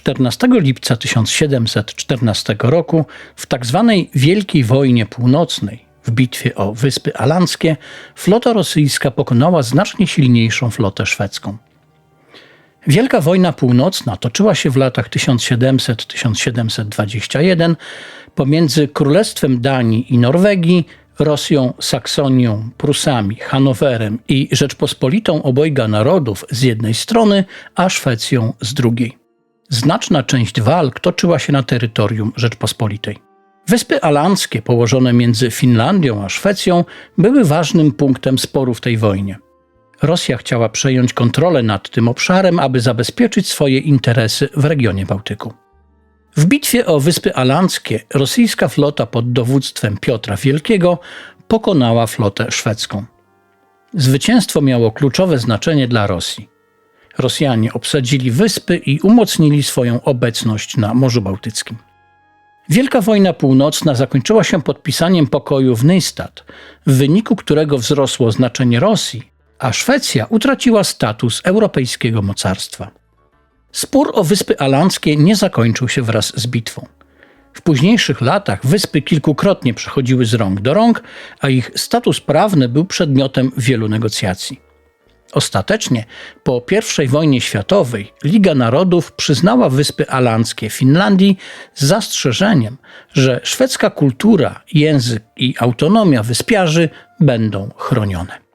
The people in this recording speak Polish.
14 lipca 1714 roku w tzw. Wielkiej Wojnie Północnej, w bitwie o Wyspy Alanckie, flota rosyjska pokonała znacznie silniejszą flotę szwedzką. Wielka wojna północna toczyła się w latach 1700-1721 pomiędzy Królestwem Danii i Norwegii, Rosją, Saksonią, Prusami, Hanowerem i Rzeczpospolitą obojga narodów z jednej strony, a Szwecją z drugiej. Znaczna część walk toczyła się na terytorium Rzeczpospolitej. Wyspy Alanckie, położone między Finlandią a Szwecją, były ważnym punktem sporu w tej wojnie. Rosja chciała przejąć kontrolę nad tym obszarem, aby zabezpieczyć swoje interesy w regionie Bałtyku. W bitwie o Wyspy Alanckie rosyjska flota pod dowództwem Piotra Wielkiego pokonała flotę szwedzką. Zwycięstwo miało kluczowe znaczenie dla Rosji. Rosjanie obsadzili wyspy i umocnili swoją obecność na Morzu Bałtyckim. Wielka wojna północna zakończyła się podpisaniem pokoju w Nystad, w wyniku którego wzrosło znaczenie Rosji, a Szwecja utraciła status europejskiego mocarstwa. Spór o Wyspy Alanckie nie zakończył się wraz z bitwą. W późniejszych latach wyspy kilkukrotnie przechodziły z rąk do rąk, a ich status prawny był przedmiotem wielu negocjacji. Ostatecznie, po I wojnie światowej, Liga Narodów przyznała Wyspy Alanckie Finlandii z zastrzeżeniem, że szwedzka kultura, język i autonomia wyspiarzy będą chronione.